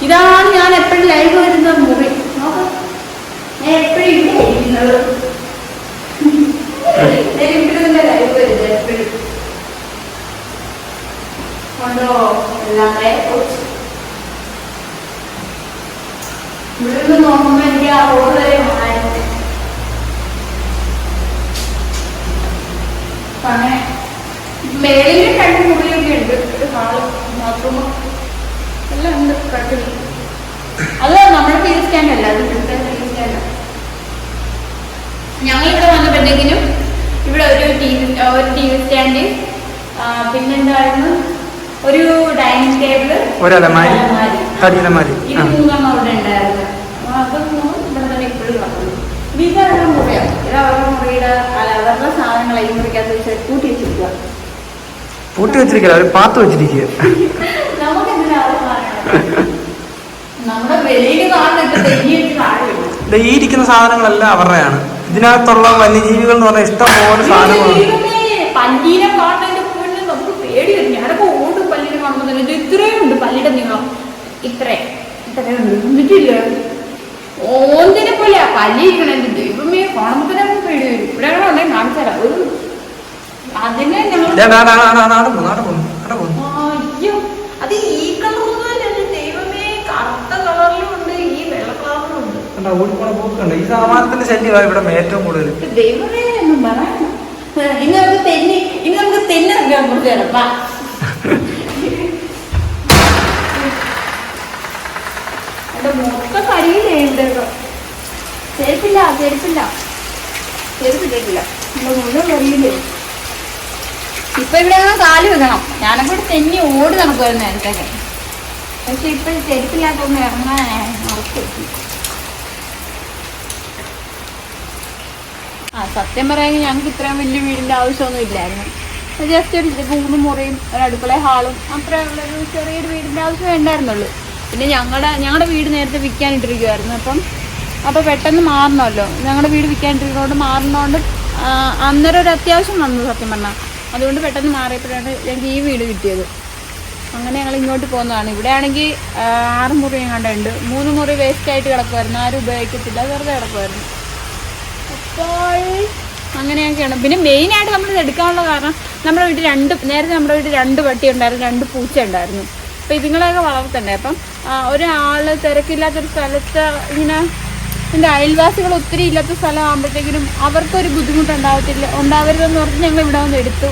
ഇതാണ് ഞാൻ എപ്പോഴും ലൈവ് വരുന്ന മുറി. നോക്കാം. ഞാൻ എപ്പോഴും ഇവിടെ ഇരിക്കുന്നത്. കൊണ്ടോ എല്ലാം. ഇവിടെ നോക്കുമ്പോ എനിക്ക് ആ റോഡ് വരെ അങ്ങനെ മേളിൽ രണ്ട് മുറിയൊക്കെ ഉണ്ട് ഒരു ഹാൾ ബാത്റൂം. എല്ലാം ഉണ്ട് കട്ടിൽ അത് നമ്മുടെ വി അല്ല അത് ഇവിടുത്തെ സ്റ്റാൻഡ് ഞങ്ങൾ ഇവിടെ വന്നപ്പോഴത്തേക്കിനും ഇവിടെ ഒരു ടി വി ഒരു ടി വി സ്റ്റാൻഡ് പിന്നെന്തായിരുന്നു? ഒരു ഡൈനിങ് ടേബിൾ ഒരു അലമാരി. തടി അലമാരി. ഇത് മൂന്നെണ്ണം അവിടെ ഉണ്ടായിരുന്നു. അപ്പൊ അതൊന്നും ഇവിടെ തന്നെ ഇപ്പോഴും വന്നു മുറിയാണ് ഇത് അവരുടെ മുറിയുടെ അല്ല അവരുടെ സാധനങ്ങൾ ഈ മുറിക്കകത്ത് വെച്ച് കൂട്ടി വെച്ചിരിക്കുക പൂട്ടി വെച്ചിരിക്കില്ല? അവർ പാത്ത് വെച്ചിരിക്കുക ഈ ഇരിക്കുന്ന സാധനങ്ങളെല്ലാം അവരുടെയാണ്. ഇതിനകത്തുള്ള വന്യജീവികൾ എന്ന് പറഞ്ഞാൽ ഇഷ്ടം പോലെ സാധനങ്ങളുണ്ട് ഓന്തിനെ പോലെ പല്ലിരിക്കണ എന്റെ ദൈവമേ നമുക്ക് പേടി വരും. ഇവിടെ കാണിച്ചാലോ ഓടിപ്പോണ പോക്കുണ്ട് ഈ സാമാനത്തിന്റെ ശല്യമാണ് ഇവിടെ ഏറ്റവും കൂടുതൽ. ദൈവമേ ഒന്നും പറയണ്ട. ഇനി നമുക്ക് തെന്നി ഇനി നമുക്ക് തെന്നിറങ്ങാൻ കുറച്ച് നേരം വാ. എന്റെ മൊത്തം കരിയിലുണ്ട് ചെരുപ്പില്ല ചെരുപ്പില്ല ചെരുപ്പിട്ടിട്ടില്ല എന്റെ മുഴുവൻ കരിയില്ലേ ഇപ്പൊ ഇവിടെ നിന്ന് കാൽ വെക്കണം ഞാനൊക്കെ ഇവിടെ തെന്നി ഓടി നടക്കുമായിരുന്നു നേരത്തൊക്കെ. പക്ഷെ ഇപ്പൊ ചെരുപ്പില്ലാത്തൊന്ന് ഇറങ്ങാൻ ആ സത്യം പറയാമെങ്കിൽ ഞങ്ങൾക്ക് ഇത്രയും വലിയ വീടിന്റെ ആവശ്യമൊന്നും ഇല്ലായിരുന്നു. ജസ്റ്റ് ഒരു മൂന്ന് മുറിയും ഒരു അടുക്കള ഹാളും അത്രയുള്ളൊരു ചെറിയൊരു വീടിന്റെ ആവശ്യം ഉണ്ടായിരുന്നുള്ളൂ. പിന്നെ ഞങ്ങളുടെ ഞങ്ങളുടെ വീട് നേരത്തെ വിൽക്കാനിട്ടിരിക്കുമായിരുന്നു അപ്പം അപ്പോൾ പെട്ടെന്ന് മാറണമല്ലോ ഞങ്ങളുടെ വീട് വിൽക്കാനിട്ടിരിക്കുന്നതുകൊണ്ട് മാറുന്നതുകൊണ്ട് അന്നേരം ഒരു അത്യാവശ്യം വന്നു സത്യം പറഞ്ഞാൽ അതുകൊണ്ട് പെട്ടെന്ന് മാറിയപ്പോഴാണ് ഞങ്ങൾക്ക് ഈ വീട് കിട്ടിയത്. അങ്ങനെ ഞങ്ങൾ ഇങ്ങോട്ട് പോകുന്നതാണ് ഇവിടെ ആണെങ്കിൽ ആറ് മുറി കണ്ടുണ്ട് മൂന്ന് മുറി വേസ്റ്റ് ആയിട്ട് കിടക്കുമായിരുന്നു ആരും ഉപയോഗിക്കത്തില്ല. വെറുതെ കിടക്കുമായിരുന്നു അപ്പോൾ അങ്ങനെയൊക്കെയാണ് പിന്നെ മെയിനായിട്ട് നമ്മൾ എടുക്കാനുള്ള കാരണം നമ്മുടെ വീട്ടിൽ രണ്ട് നേരത്തെ നമ്മുടെ വീട്ടിൽ രണ്ട് പട്ടി ഉണ്ടായിരുന്നു രണ്ട് പൂച്ച ഉണ്ടായിരുന്നു. അപ്പോൾ ഇതുങ്ങളെയൊക്കെ വളർത്തണ്ടേ? അപ്പം ഒരാൾ തിരക്കില്ലാത്തൊരു സ്ഥലത്ത് ഇങ്ങനെ എന്റെ അയൽവാസികൾ ഒത്തിരി ഇല്ലാത്ത സ്ഥലമാകുമ്പോഴത്തേക്കിനും അവർക്കൊരു ബുദ്ധിമുട്ട് ഉണ്ടാവത്തില്ല ഉണ്ടാവരുതെന്ന് പറഞ്ഞ് ഞങ്ങൾ ഇവിടെ വന്ന് എടുത്തു.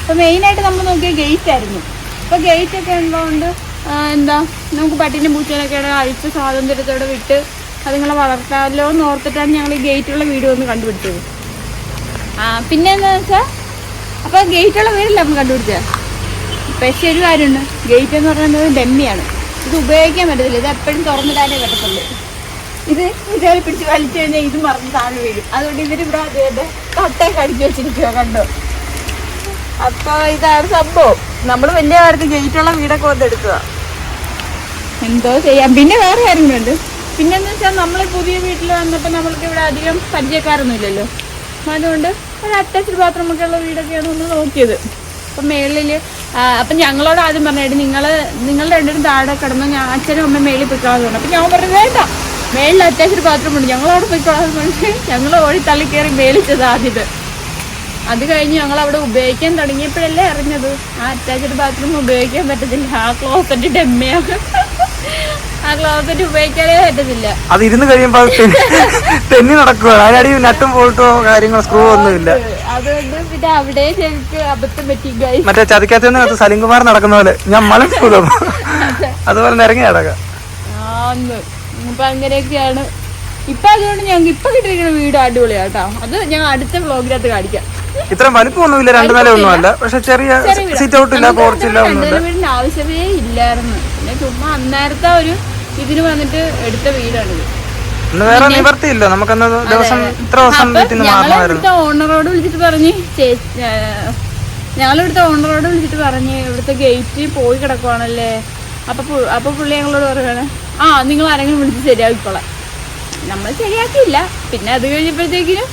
അപ്പോൾ മെയിനായിട്ട് നമ്മൾ നോക്കിയ ഗേറ്റ് ആയിരുന്നു. അപ്പോൾ ഗേറ്റ് ഒക്കെ ഉള്ളതുകൊണ്ട് എന്താ നമുക്ക് പട്ടിന്റെ പൂച്ചേനൊക്കെ അഴിച്ച് സ്വാതന്ത്ര്യത്തോടെ വിട്ട് അതുങ്ങളെ വളർത്താമല്ലോ എന്ന് ഓർത്തിട്ടാണ് ഞങ്ങൾ ഈ ഗേറ്റുള്ള വീട് ഒന്ന് കണ്ടുപിടിച്ചത്. ആ പിന്നെ എന്താ വെച്ചാൽ അപ്പോൾ ഗേറ്റുള്ള വീടല്ല നമ്മൾ കണ്ടുപിടിച്ചത്? പക്ഷേ ഒരു കാര്യമുണ്ട് ഗേറ്റ് എന്ന് പറയുന്നത് ഡെമ്മിയാണ്. ഇത് ഉപയോഗിക്കാൻ പറ്റത്തില്ല ഇത് എപ്പോഴും തുറന്നിടാനേ പറ്റത്തുള്ളൂ. ഇത് ഇതേ പിടിച്ച് വലിച്ചു കഴിഞ്ഞാൽ ഇത് മറന്ന് താഴെ വീഴും. അതുകൊണ്ട് ഇവരിവിടെ അതേ കട്ടയെ കടിച്ചു വെച്ചിരിക്കുക കണ്ടോ? അപ്പൊ ഇതാണ് സംഭവം. നമ്മൾ വലിയ കാലത്ത് ഗേറ്റുള്ള വീടൊക്കെ വന്നെടുക്കുക എന്തോ ചെയ്യാം. പിന്നെ വേറെ കാര്യങ്ങളുണ്ട്. പിന്നെന്ന് വെച്ചാൽ നമ്മൾ പുതിയ വീട്ടിൽ വന്നപ്പോൾ നമ്മൾക്ക് ഇവിടെ അധികം പരിചയക്കാരൊന്നും ഇല്ലല്ലോ അതുകൊണ്ട് ഒരു അറ്റാച്ച്ഡ് ബാത്റൂമൊക്കെ ഉള്ള വീടൊക്കെയാണ് ഒന്ന് നോക്കിയത്. അപ്പം മേളിൽ അപ്പം ഞങ്ങളോട് ആദ്യം പറഞ്ഞായിട്ട് നിങ്ങൾ നിങ്ങൾ രണ്ടുപേരും താഴെ കിടന്ന് ഞാൻ അച്ഛനും അമ്മയും മേളിൽ പിക്കാതെ അപ്പം ഞാൻ പറഞ്ഞു വേണ്ട മേളിൽ അറ്റാച്ച്ഡ് ബാത്റൂം ഉണ്ട്. ഞങ്ങൾ അവിടെ പൊയ്ക്കോളാന്ന് പറഞ്ഞിട്ട് ഞങ്ങൾ ഓടി തള്ളി കയറി മേലിച്ചത് ആദ്യത് അത് കഴിഞ്ഞ് ഞങ്ങൾ അവിടെ ഉപയോഗിക്കാൻ തുടങ്ങിയപ്പോഴല്ലേ അറിഞ്ഞത്. ആ അറ്റാച്ച്ഡ് ബാത്റൂം ഉപയോഗിക്കാൻ പറ്റത്തില്ല. ആ ക്ലോസറ്റ് ഡെമ്മയാണ് ആ ക്ലോസറ്റ് ഉപയോഗിക്കാനേ പറ്റത്തില്ല. അത് ഇരുന്ന് കഴിയുമ്പോൾ തെന്നി- നടക്കുക അതിനടി നട്ടും കാര്യങ്ങളോ സ്ക്രൂ ഒന്നുമില്ല അതുകൊണ്ട് പിന്നെ അവിടെ ഞങ്ങൾക്ക് അബദ്ധം പറ്റി മറ്റേ ചതിക്കാത്ത സലിംകുമാർ നടക്കുന്ന പോലെ ഞാൻ മലപ്പുറം അതുപോലെ ഇറങ്ങി നടക്കാം. ഇപ്പൊ അങ്ങനെയൊക്കെയാണ്. ഇപ്പൊ അതുകൊണ്ട് ഞങ്ങൾക്ക് ഇപ്പൊ കിട്ടിയിരിക്കുന്ന വീട് അടിപൊളിയാണ് അടിപൊളിയാട്ടോ. അത് ഞങ്ങൾ അടുത്ത വ്ലോഗിനകത്ത് കാണിക്കാം. ഇത്ര വലിപ്പമൊന്നുമില്ല രണ്ടു നില ഒന്നുമല്ല പക്ഷെ ചെറിയ സീറ്റ് ഔട്ട് ഇല്ല പോർച്ച് ഇല്ല ഒന്നും ഇല്ല വീടിന്റെ ആവശ്യമേ ഇല്ലായിരുന്നു. പിന്നെ ചുമ്മാ അന്നേരത്തെ ഒരു ഇതിന് വന്നിട്ട് എടുത്ത വീടാണിത്. വേറെ നിവർത്തിയില്ല. നമുക്കന്ന് ദിവസം ഇത്ര ദിവസം അപ്പൊ വീട്ടിൽ നിന്ന് ഓണറോട് വിളിച്ചിട്ട് പറഞ്ഞ് ഞങ്ങളിവിടുത്തെ ഓണറോട് വിളിച്ചിട്ട് പറഞ്ഞ് ഇവിടുത്തെ ഗേറ്റ് പോയി കിടക്കുവാണല്ലേ? അപ്പൊ അപ്പൊ പുള്ളി ഞങ്ങളോട് പറയുകയാണ് ആ നിങ്ങൾ ആരെങ്കിലും വിളിച്ച് ശരിയാക്കിക്കോളാം. നമ്മൾ ശരിയാക്കിയില്ല. പിന്നെ അത് കഴിഞ്ഞപ്പോഴത്തേക്കിനും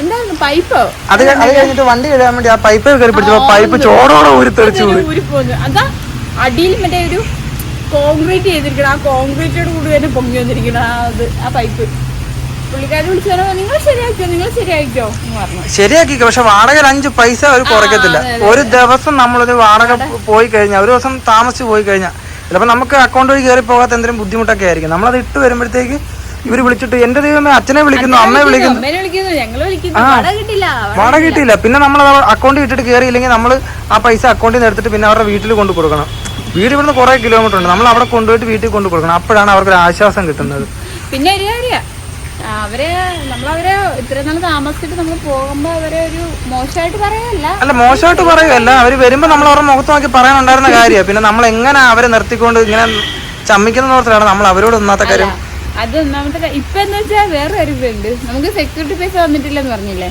എന്താണ് പൈപ്പോ? അത് അത് കഴിഞ്ഞിട്ട് വണ്ടി കഴുകാൻ വേണ്ടി ആ പൈപ്പ് കയറി പിടിച്ചപ്പോ പൈപ്പ് ചോടോടെ ഊരി ഊരിപ്പോന്നു അതാ അടിയിൽ മറ്റേ ഒരു കോൺക്രീറ്റ് ചെയ്തിരിക്കണം ആ കോൺക്രീറ്റോട് കൂടി തന്നെ പൊങ്ങി വന്നിരിക്കണം ആ അത് ആ പൈപ്പ്. പുള്ളിക്കാരൻ വിളിച്ചാലോ നിങ്ങൾ ശരിയാക്കിയോ നിങ്ങൾ ശരിയാക്കിയോ ശരിയാക്കി പക്ഷെ വാടക അഞ്ച് പൈസ അവർ കുറയ്ക്കത്തില്ല. ഒരു ദിവസം നമ്മളൊരു വാടക പോയി കഴിഞ്ഞാൽ ഒരു ദിവസം താമസിച്ച് പോയി കഴിഞ്ഞാൽ ചിലപ്പോൾ നമുക്ക് അക്കൗണ്ട് വഴി കയറി പോകാത്ത എന്തെങ്കിലും ബുദ്ധിമുട്ടൊക്കെ ആയിരിക്കും. നമ്മളത് ഇട്ട് വരുമ്പോഴത്തേക്ക് ഇവർ വിളിച്ചിട്ട് എന്റെ ദൈവമേ അച്ഛനെ വിളിക്കുന്നു അമ്മയെ വിളിക്കുന്നു ആ വാടക കിട്ടിയില്ല. പിന്നെ നമ്മൾ അക്കൗണ്ട് ഇട്ടിട്ട് കയറിയില്ലെങ്കിൽ നമ്മൾ ആ പൈസ അക്കൗണ്ടിൽ നിന്ന് എടുത്തിട്ട് പിന്നെ അവരുടെ വീട്ടിൽ കൊണ്ടു കൊടുക്കണം. വീട് ഇവിടുന്ന് കുറേ കിലോമീറ്റർ ഉണ്ട്. നമ്മൾ അവിടെ കൊണ്ടുപോയിട്ട് വീട്ടിൽ കൊണ്ടു കൊടുക്കണം. അപ്പോഴാണ് അവർക്ക് ഒരു ആശ്വാസം കിട്ടുന്നത്. പിന്നെ അവരെ നമ്മളവരെ ഇത്രയും നാൾ താമസിച്ചിട്ട് നമ്മൾ പോകുമ്പോ അവരെ ഒരു മോശമായിട്ട് പറയല്ല അല്ല മോശമായിട്ട് പറയല്ല അവർ വരുമ്പോ നമ്മൾ അവരുടെ മുഖത്ത് നോക്കി പറയാനുണ്ടായിരുന്ന കാര്യമാണ് പിന്നെ നമ്മൾ എങ്ങനെ അവരെ നിർത്തിക്കൊണ്ട് ഇങ്ങനെ ചമ്മിക്കുന്ന ഓർത്തിലാണ് നമ്മൾ അവരോട് ഒന്നാത്ത കാര്യം. അത് ഒന്നാമത്തെ ഇപ്പൊ എന്താ വെച്ചാൽ വേറെ ഒരു ഇതുണ്ട്. നമുക്ക് സെക്യൂരിറ്റി പൈസ വന്നിട്ടില്ലെന്ന് പറഞ്ഞില്ലേ?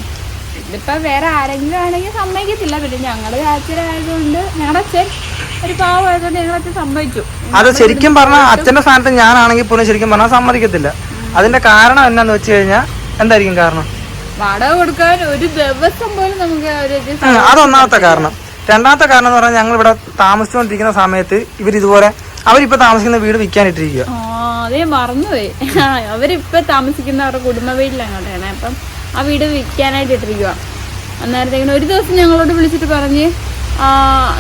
ഇതിപ്പോ വേറെ ആരെങ്കിലും ആണെങ്കിൽ സമ്മതിക്കത്തില്ല. പിന്നെ ഞങ്ങൾ അച്ഛനായതുകൊണ്ട് ഞങ്ങളുടെ അച്ഛൻ ഒരു പാവമായതുകൊണ്ട് ഞങ്ങളച്ഛൻ സമ്മതിച്ചു. അത് ശരിക്കും പറഞ്ഞാൽ അച്ഛന്റെ സ്ഥാനത്ത് ഞാനാണെങ്കിൽ പോലും ശരിക്കും പറഞ്ഞാൽ സമ്മതിക്കത്തില്ല. അതിന്റെ കാരണം എന്നാന്ന് വെച്ച് കഴിഞ്ഞാൽ എന്തായിരിക്കും കാരണം? വാടക കൊടുക്കാൻ ഒരു ദിവസം പോലും നമുക്ക് അതൊന്നാമത്തെ കാരണം. രണ്ടാമത്തെ കാരണം എന്ന് പറഞ്ഞാൽ ഞങ്ങൾ ഇവിടെ താമസിച്ചുകൊണ്ടിരിക്കുന്ന സമയത്ത് ഇവർ ഇതുപോലെ അവരിപ്പോ താമസിക്കുന്ന വീട് വിൽക്കാനിട്ടിരിക്കുക അതേ മറന്നുപോയി. അവരിപ്പൊ താമസിക്കുന്ന അവരുടെ കുടുംബ വീട്ടിലങ്ങോട്ടാണ് അപ്പം ആ വീട് വിൽക്കാനായിട്ട് ഇട്ടിരിക്കുക അന്നേരത്തേക്കിനും ഒരു ദിവസം ഞങ്ങളോട് വിളിച്ചിട്ട് പറഞ്ഞ്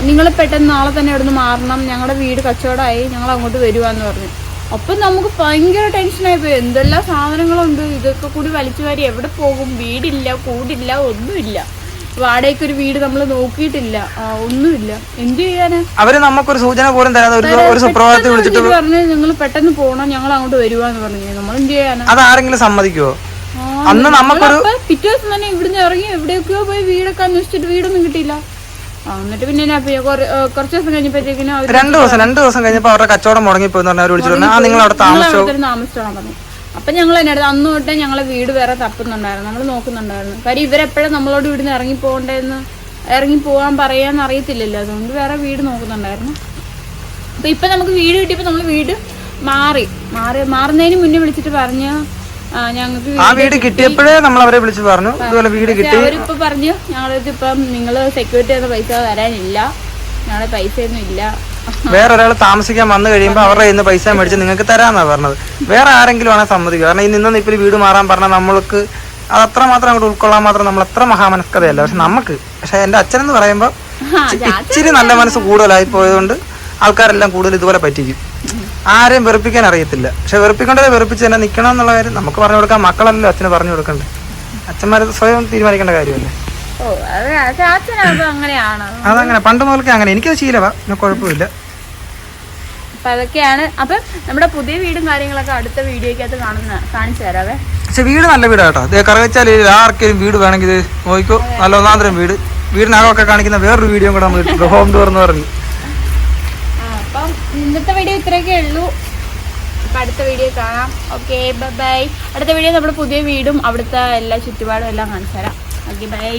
നിങ്ങൾ പെട്ടെന്ന് നാളെ തന്നെ ഇവിടുന്ന് മാറണം. ഞങ്ങളുടെ വീട് കച്ചവടമായി. ഞങ്ങൾ അങ്ങോട്ട് വരുവാന്ന് പറഞ്ഞു. അപ്പം നമുക്ക് ഭയങ്കര ടെൻഷൻ ആയിപ്പോയി എന്തെല്ലാം സാധനങ്ങളുണ്ട്? ഇതൊക്കെ കൂടി വലിച്ചു വാരി എവിടെ പോകും? വീടില്ല കൂടില്ല ഒന്നുമില്ല. വാടകയ്ക്ക് ഒരു വീട് നമ്മൾ നോക്കിയിട്ടില്ല. ഒന്നുമില്ല. എന്ത് ചെയ്യാന്? അവർ നമുക്കൊരു സൂചന പോലും തരാതെ ഒരു സുപ്രഭാതത്തിൽ വിളിച്ചിട്ട് പറഞ്ഞു നിങ്ങൾ പെട്ടെന്ന് പോണം ഞങ്ങൾ അങ്ങോട്ട് വരുവാന്ന് പറഞ്ഞു. നമ്മൾ എന്ത് ചെയ്യാനാ? അത് ആരെങ്കിലും സമ്മതിക്കുവോ? അന്ന് നമുക്കൊരു പിറ്റേ ദിവസം തന്നെ ഇവിടുന്ന് ഇറങ്ങി എവിടെയൊക്കെയോ പോയി വീടൊക്കെ അന്വേഷിച്ചിട്ട് വീടൊന്നും കിട്ടിയില്ല. എന്നിട്ട് പിന്നെ. കുറച്ച് ദിവസം കഴിഞ്ഞപ്പോഴത്തേക്കിനും രണ്ടു ദിവസം രണ്ടു ദിവസം കഴിഞ്ഞപ്പോ അവരുടെ കച്ചവടം മുടങ്ങിപ്പോയി എന്ന് പറഞ്ഞാൽ പറഞ്ഞു ആ നിങ്ങൾ അവിടെ താമസിച്ചോ? പറഞ്ഞു. അപ്പൊ ഞങ്ങൾ എന്നെ അടുത്ത് അന്ന് തൊട്ടേ ഞങ്ങളെ വീട് വേറെ തപ്പുന്നുണ്ടായിരുന്നു. നമ്മൾ നോക്കുന്നുണ്ടായിരുന്നു. കാര്യം ഇവരെപ്പോഴും നമ്മളോട് ഇവിടുന്ന് ഇറങ്ങി പോകണ്ടെന്ന് ഇറങ്ങി പോകാൻ പറയാന്ന് അറിയത്തില്ലല്ലോ. അതുകൊണ്ട് വേറെ വീട് നോക്കുന്നുണ്ടായിരുന്നു. അപ്പൊ ഇപ്പൊ നമുക്ക് വീട് കിട്ടിയപ്പോ നമ്മൾ വീട് മാറി. മാറി മാറുന്നതിന് മുന്നേ വിളിച്ചിട്ട് പറഞ്ഞു ഞങ്ങൾക്ക് ആ വീട് കിട്ടിയപ്പോഴേ നമ്മൾ അവരെ വിളിച്ചു പറഞ്ഞു. ഇതുപോലെ വീട് കിട്ടി. അവരിപ്പോ പറഞ്ഞു ഞങ്ങളത് ഇപ്പം നിങ്ങൾ സെക്യൂരിറ്റി എന്ന പൈസ തരാനില്ല. ഞങ്ങളുടെ പൈസ ഒന്നും ഇല്ല. വേറെ ഒരാൾ താമസിക്കാൻ വന്നു കഴിയുമ്പോൾ അവരുടെ കയ്യിൽ നിന്ന് പൈസ മേടിച്ച് നിങ്ങൾക്ക് തരാന്നാ പറഞ്ഞത്. വേറെ ആരെങ്കിലും ആണെങ്കിൽ സമ്മതിക്കുക. കാരണം ഈ നിന്ന് ഇപ്പൊ വീട് മാറാൻ പറഞ്ഞാൽ നമ്മൾക്ക് അത് അത്ര മാത്രം അങ്ങോട്ട് ഉൾക്കൊള്ളാൻ മാത്രം നമ്മൾ അത്ര മഹാമനസ്കതയല്ല. പക്ഷെ നമുക്ക് പക്ഷെ എന്റെ അച്ഛനെന്ന് പറയുമ്പോൾ ഇച്ചിരി നല്ല മനസ്സ് കൂടുതലായി പോയതുകൊണ്ട് ആൾക്കാരെല്ലാം കൂടുതൽ ഇതുപോലെ പറ്റിക്കും. ആരെയും വെറുപ്പിക്കാൻ അറിയത്തില്ല. പക്ഷെ വെറുപ്പിക്കേണ്ടത് വെറുപ്പിച്ച് തന്നെ നിൽക്കണം എന്നുള്ള കാര്യം നമുക്ക് പറഞ്ഞു കൊടുക്കാം മക്കളല്ലല്ലോ അച്ഛന് പറഞ്ഞു കൊടുക്കണ്ടേ. അച്ഛന്മാരെ സ്വയം തീരുമാനിക്കേണ്ട കാര്യമല്ലേ? അതങ്ങനെ പണ്ട് മുതൽക്കേ അങ്ങനെ. എനിക്കത് ശീലവാ. പിന്നെ കുഴപ്പമില്ല. അപ്പൊ അതൊക്കെയാണ്. അപ്പൊ നമ്മുടെ പുതിയ വീടും കാര്യങ്ങളൊക്കെ അടുത്ത കാണുന്ന കാണിച്ചു തരാവേ. പക്ഷെ വീട് നല്ല വീടാട്ടോ കറവച്ചാൽ ആർക്കെങ്കിലും വീട് വേണമെങ്കിൽ നോക്കിക്കോ. നല്ല ഒന്നാന്തരം വീട്. വീടിനകമൊക്കെ കാണിക്കുന്ന വേറൊരു വീഡിയോ കൂടെ നമ്മൾ ഹോം ടൂർ എന്ന് പറഞ്ഞു. ഇന്നത്തെ വീഡിയോ ഇത്രയൊക്കെ ഉള്ളൂ. അപ്പം അടുത്ത വീഡിയോ കാണാം. ഓക്കെ ബൈ അടുത്ത വീഡിയോ നമ്മുടെ പുതിയ വീടും അവിടുത്തെ എല്ലാ ചുറ്റുപാടും എല്ലാം കാണിച്ചു തരാം ഓക്കെ ബൈ